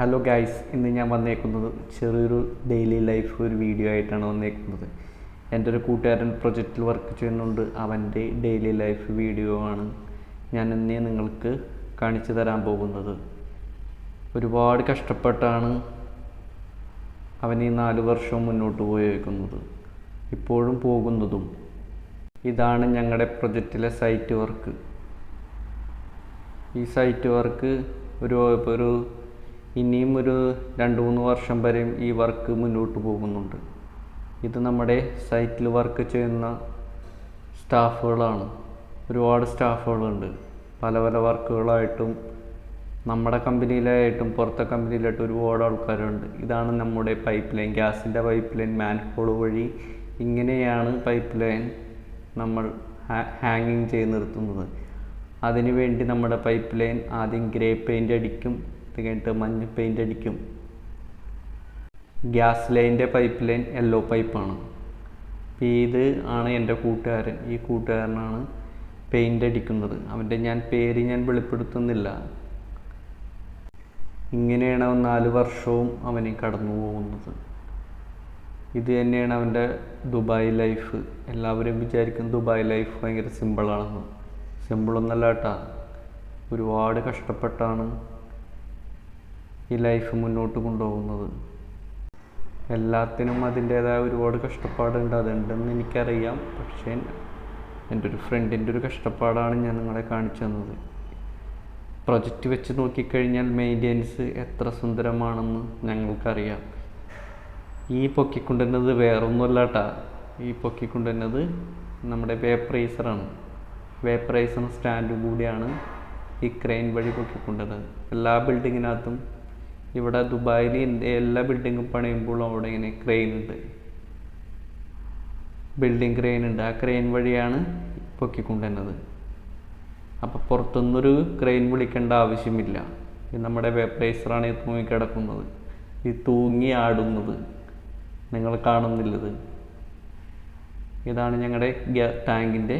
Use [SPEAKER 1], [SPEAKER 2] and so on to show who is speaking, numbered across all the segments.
[SPEAKER 1] Hello guys ഇന്ന് ഞാൻ വന്നേക്കുന്നത് ചെറിയൊരു ഡെയിലി ലൈഫ് ഒരു വീഡിയോ ആയിട്ടാണ് വന്നേക്കുന്നത്. എന്റെ ഒരു കൂട്ടുകാരൻ പ്രൊജക്റ്റിൽ വർക്ക് ചെയ്യുന്നുണ്ട്. അവന്റെ ഡെയിലി ലൈഫ് വീഡിയോ ആണ് ഞാൻ ഇന്നേ നിങ്ങൾക്ക് കാണിച്ചു തരാൻ പോകുന്നത്. ഒരുപാട് കഷ്ടപ്പെട്ടാണ് അവൻ ഈ നാല് വർഷവും മുന്നോട്ട് പോയേക്കുന്നത്. ഇപ്പോഴും പോകുന്നതും. ഇതാണ് ഞങ്ങളുടെ പ്രൊജക്റ്റിലെ സൈറ്റ് വർക്ക് ഈ സൈറ്റ് വർക്ക് ഒരു ഒരു ഇനിയും ഒരു രണ്ട് മൂന്ന് വർഷം വരെയും ഈ വർക്ക് മുന്നോട്ട് പോകുന്നുണ്ട്. ഇത് നമ്മുടെ സൈറ്റിൽ വർക്ക് ചെയ്യുന്ന സ്റ്റാഫുകളാണ്. ഒരുപാട് സ്റ്റാഫുകളുണ്ട്. പല പല വർക്കുകളായിട്ടും നമ്മുടെ കമ്പനിയിലായിട്ടും പുറത്തെ കമ്പനിയിലായിട്ടും ഒരുപാട് ആൾക്കാരുണ്ട്. ഇതാണ് നമ്മുടെ പൈപ്പ് ലൈൻ ഗ്യാസിന്റെ പൈപ്പ് ലൈൻ മാൻഹോൾ വഴി ഇങ്ങനെയാണ് പൈപ്പ് ലൈൻ നമ്മൾ ഹാങ്ങിങ് ചെയ്ത് നിർത്തുന്നത്. അതിനുവേണ്ടി നമ്മുടെ പൈപ്പ് ലൈൻ ആദ്യം ഗ്രേ പെയിന്റ് അടിക്കും. അത് കഴിഞ്ഞിട്ട് മഞ്ഞ പെയിന്റ് അടിക്കും. ഗ്യാസ് ലൈന്റെ പൈപ്പ് ലൈൻ യെല്ലോ പൈപ്പാണ് അപ്പോൾ ഇത് ആണ് എന്റെ കൂട്ടുകാരൻ. ഈ കൂട്ടുകാരനാണ് പെയിന്റ് അടിക്കുന്നത്. അവന്റെ ഞാൻ പേര് ഞാൻ വെളിപ്പെടുത്തുന്നില്ല. ഇങ്ങനെയാണ് അവൻ നാല് വർഷവും അവന് കടന്നു പോകുന്നത്. ഇത് തന്നെയാണ് അവന്റെ ദുബായ് ലൈഫ്. എല്ലാവരും വിചാരിക്കും ദുബായ് ലൈഫ് ഭയങ്കര സിമ്പിളാണെന്ന് സിമ്പിളൊന്നല്ല കേട്ടാ. ഒരുപാട് കഷ്ടപ്പെട്ടാണ്. ഈ ലൈഫ് മുന്നോട്ട് കൊണ്ടുപോകുന്നത്. എല്ലാത്തിനും അതിന്റേതായ ഒരുപാട് കഷ്ടപ്പാടുണ്ട്. അതുണ്ടെന്ന് എനിക്കറിയാം. പക്ഷേ എന്റെ ഒരു ഫ്രണ്ടിന്റെ ഒരു കഷ്ടപ്പാടാണ് ഞാൻ നിങ്ങളെ കാണിച്ചു തന്നത്. പ്രൊജക്റ്റ് വെച്ച് നോക്കിക്കഴിഞ്ഞാൽ മെയിന്റെനൻസ് എത്ര സുന്ദരമാണെന്ന് ഞങ്ങൾക്കറിയാം. ഈ പൊക്കിക്കൊണ്ടുവരുന്നത് വേറൊന്നുമല്ല കേട്ടാ ഈ പൊക്കിക്കൊണ്ടുവരുന്നത് നമ്മുടെ വേപ്പറൈസറാണ് വേപ്പറൈസർ സ്റ്റാൻഡ് കൂടിയാണ് ഈ ക്രെയിൻ വഴി പൊക്കിക്കൊണ്ടുവരുന്നത്. എല്ലാ ബിൽഡിങ്ങിനകത്തും ഇവിടെ ദുബായിൽ എല്ലാ ബിൽഡിങ്ങും പണിയുമ്പോൾ അവിടെ ഇങ്ങനെ ക്രെയിൻ ഉണ്ട്. ബിൽഡിംഗ് ക്രെയിൻ ഉണ്ട്. ആ ക്രെയിൻ വഴിയാണ് പൊക്കിക്കൊണ്ടുവരുന്നത് അപ്പോൾ പുറത്തുനിന്നൊരു ക്രെയിൻ വിളിക്കേണ്ട ആവശ്യമില്ല. നമ്മുടെ വേപ്പറൈസറാണ് ഈ തൂങ്ങി കിടക്കുന്നത് ഈ തൂങ്ങി ആടുന്നത്. നിങ്ങൾ കാണുന്നില്ലത്. ഇതാണ് ഞങ്ങളുടെ ടാങ്കിന്റെ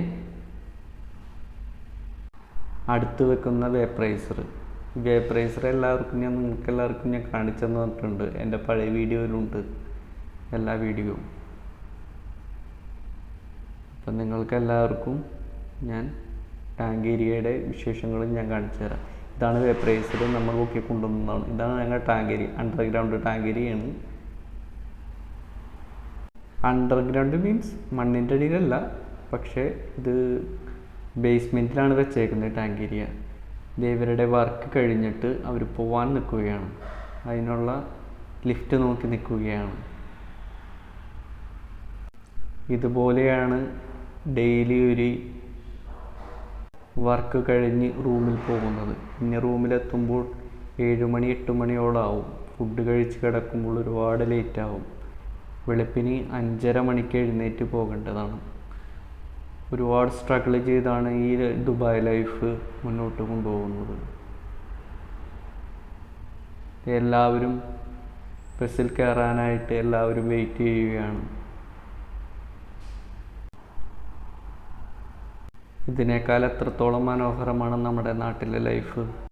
[SPEAKER 1] അടുത്ത് വെക്കുന്ന വേപ്പറൈസർ വേപ്പറൈസർ എല്ലാവർക്കും ഞാൻ നിങ്ങൾക്ക് എല്ലാവർക്കും ഞാൻ കാണിച്ചു തന്നിട്ടുണ്ട് എന്റെ പഴയ വീഡിയോയിലുണ്ട് എല്ലാ വീഡിയോയും. അപ്പം നിങ്ങൾക്ക് എല്ലാവർക്കും ഞാൻ ടാങ്ക് ഏരിയയുടെ വിശേഷങ്ങളും ഞാൻ കാണിച്ചു തരാം. ഇതാണ് വേപ്പറൈസർ നമ്മൾ നോക്കി കൊണ്ടുവന്നതാണ്. ഇതാണ് ഞങ്ങളുടെ ടാങ്ക് ഏരിയ അണ്ടർഗ്രൗണ്ട് ടാങ്ക് ഏരിയയാണ്. അണ്ടർഗ്രൗണ്ട് മീൻസ് മണ്ണിന്റെ അടിയിലല്ല പക്ഷേ ഇത് ബേസ്മെന്റിലാണ് വെച്ചേക്കുന്നത് ടാങ്ക് ഏരിയ. ഇവരുടെ വർക്ക് കഴിഞ്ഞിട്ട് അവർ പോവാൻ നിൽക്കുകയാണ് അതിനുള്ള ലിഫ്റ്റ് നോക്കി നിൽക്കുകയാണ് ഇതുപോലെയാണ് ഡെയിലി ഒരു വർക്ക് കഴിഞ്ഞ് റൂമിൽ പോകുന്നത്. പിന്നെ റൂമിലെത്തുമ്പോൾ ഏഴ് മണി എട്ട് മണിയോളാവും. ഫുഡ് കഴിച്ച് കിടക്കുമ്പോൾ ഒരുപാട് ലേറ്റ് ആവും വെളുപ്പിന് അഞ്ചര മണിക്ക് എഴുന്നേറ്റ് പോകേണ്ടതാണ്. ഒരുപാട് സ്ട്രഗിൾ ചെയ്താണ് ഈ ദുബായ് ലൈഫ് മുന്നോട്ട് കൊണ്ടുപോകുന്നത്. എല്ലാവരും ബസ്സിൽ കയറാനായിട്ട് എല്ലാവരും വെയിറ്റ് ചെയ്യുകയാണ്. ഇതിനേക്കാൾ എത്രത്തോളം മനോഹരമാണ് നമ്മുടെ നാട്ടിലെ ലൈഫ്